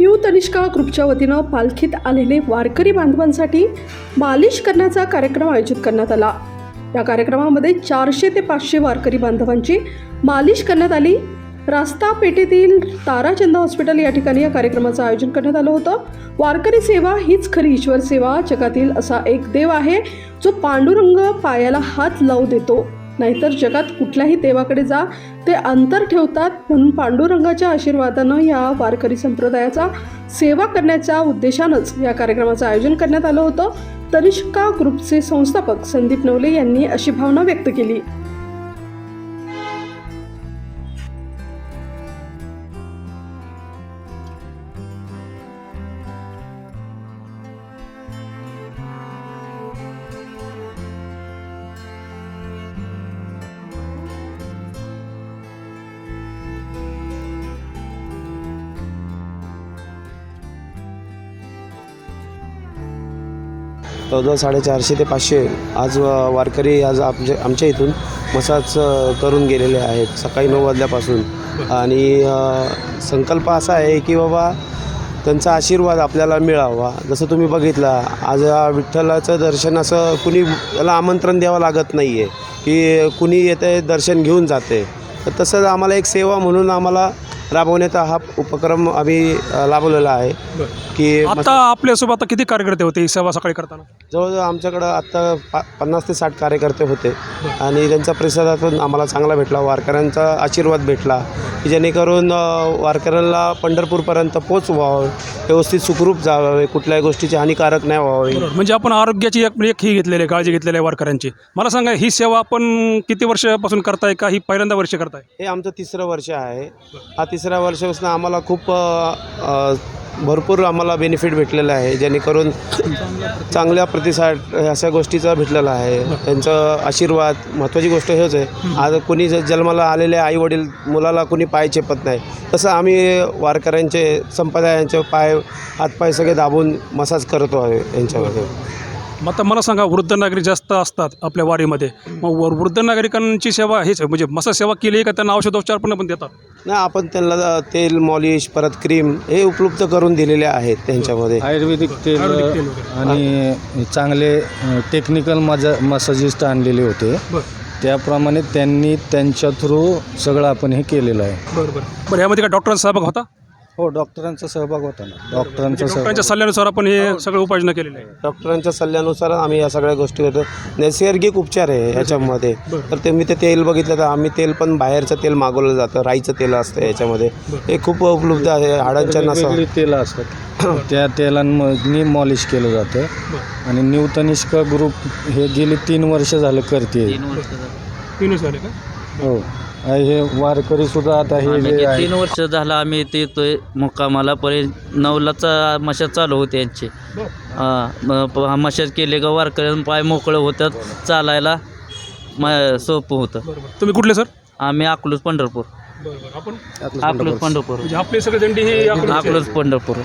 New Tanishka ग्रुपच्या वतीनं पालखीत आलेले वारकरी बांधवांसाठी मालिश करण्याचा कार्यक्रम आयोजित करण्यात आला. या कार्यक्रमामध्ये चारशे ते पाचशे वारकरी बांधवांची मालिश करण्यात आली. रास्ता पेठेतील ताराचंद हॉस्पिटल या ठिकाणी या कार्यक्रमाचं आयोजन करण्यात आलं होतं. वारकरी सेवा हीच खरी ईश्वर सेवा जगातील असा एक देव आहे जो पांडुरंग पायाला हात लावू देतो. नाहीतर जगात कुठल्याही देवाकडे जा. ते अंतर ठेवतात म्हणून पांडुरंगाच्या आशीर्वादानं या वारकरी संप्रदायाचा सेवा करण्याच्या उद्देशानंच या कार्यक्रमाचं आयोजन करण्यात आलं होतं. तनिष्का ग्रुपचे संस्थापक संदीप नवले यांनी अशी भावना व्यक्त केली. जवळजवळ साडेचारशे ते पाचशे आज वारकरी आज आमच्या आमच्या इथून मसाज करून गेलेले आहेत. सकाळी नऊ वाजल्यापासून. आणि संकल्प असा आहे की बाबा त्यांचा आशीर्वाद आपल्याला मिळावा. जसं तुम्ही बघितला आज विठ्ठलाचं दर्शन असं कुणी त्याला आमंत्रण द्यावं लागत नाही आहे की कुणी येते दर्शन घेऊन जाते तर तसंच आम्हाला एक सेवा म्हणून आम्हाला राबवण्याचा हा उपक्रम आम्ही राबवलेला आहे की आता आपल्यासोबत आता किती कार्यकर्ते होते ही सेवा सकाळी करताना? जवळजवळ आमच्याकडं आत्ता पा पन्नास ते साठ कार्यकर्ते होते. आणि त्यांचा प्रतिसादातून आम्हाला चांगला भेटला वारकऱ्यांचा आशीर्वाद भेटला की जेणेकरून वारकऱ्यांना पंढरपूरपर्यंत पोच व्हावं व्यवस्थित सुखरूप जावे कुठल्याही गोष्टीची हानिकारक नाही व्हावी. म्हणजे आपण आरोग्याची एक एक ही घेतलेली आहे काळजी घेतलेली आहे वारकऱ्यांची. मला सांगा ही सेवा आपण किती वर्षापासून करताय का ही पहिल्यांदा वर्ष करताय? हे आमचं तिसरं वर्ष आहे. हा तिसऱ्या वर्षापासून आम्हाला खूप भरपूर आम्हाला बेनिफिट भेटलेलं आहे जेणेकरून चांगल्या प्रतिसाद अशा गोष्टीचा भेटलेला आहे. त्यांचं आशीर्वाद महत्त्वाची गोष्ट हेच आहे. आज कोणी जर जन्माला आलेले आईवडील मुलाला कोणी पाय चेपत नाही तसं आम्ही वारकऱ्यांचे संप्रदायांचे पाय हातपाय सगळे दाबून मसाज करतो आहे यांच्यामध्ये. मग आता मला सांगा वृद्ध नागरिक जास्त असतात आपल्या वारीमध्ये. मग वर- वृद्ध नागरिकांची सेवा हेच आहे म्हणजे मसा सेवा केली आहे का त्यांना औषधोपचार पण पण देतात? नाही आपण त्यांना तेल मॉलिश परत क्रीम हे उपलब्ध करून दिलेले आहेत त्यांच्यामध्ये. आयुर्वेदिक तेल आयुर्वेदिक तेल वगैरे. आणि चांगले टेक्निकल मजा मसाजिस्ट आणलेले होते. त्याप्रमाणे त्यांनी त्यांच्या थ्रू सगळं आपण हे केलेलं आहे. बरं बरं. बरं यामध्ये काय डॉक्टरांचा सहभाग होता? हो डॉक्टरांचा सहभाग होता ना डॉक्टरांचा सहभाग डॉक्टरांच्या सल्ल्यानुसार आपण हे सगळं उपाययोजना केलेली आहे. डॉक्टरांच्या सल्ल्यानुसार आम्ही या सगळ्या गोष्टी करतो. नैसर्गिक उपचार आहे याच्यामध्ये. तर ते मी ते तेल बघितलं तर आम्ही तेल पण बाहेरचं तेल मागवलं जातं. राईचं तेल असतं याच्यामध्ये. हे खूप उपलब्ध आहे. हाडांच्या नसा. वेगवेगळी तेलं असतात. त्या तेलांनी मॉलिश केलं जातं. आणि न्यू तनिष्का ग्रुप हे गेली तीन वर्ष झालं करते तीन झाले का? हो. हे वारकरी सुद्धा आता हे आम्ही जे ते आहे. तीन वर्ष झालं आम्ही इथे येतोय मुक्कामाला पर्यंत नऊलाचा मशाज चालू होते यांचे. हां मशाज केले का वारकऱ्यां पाय मोकळं होतात चालायला म सोपं होतं. बरोबर तुम्ही कुठले सर? आम्ही अकलूज पंढरपूर. बरं बरं. आपण? अकलूज पंढरपूर. म्हणजे आपले सगळे झेंडे हे अकलूज पंढरपूर.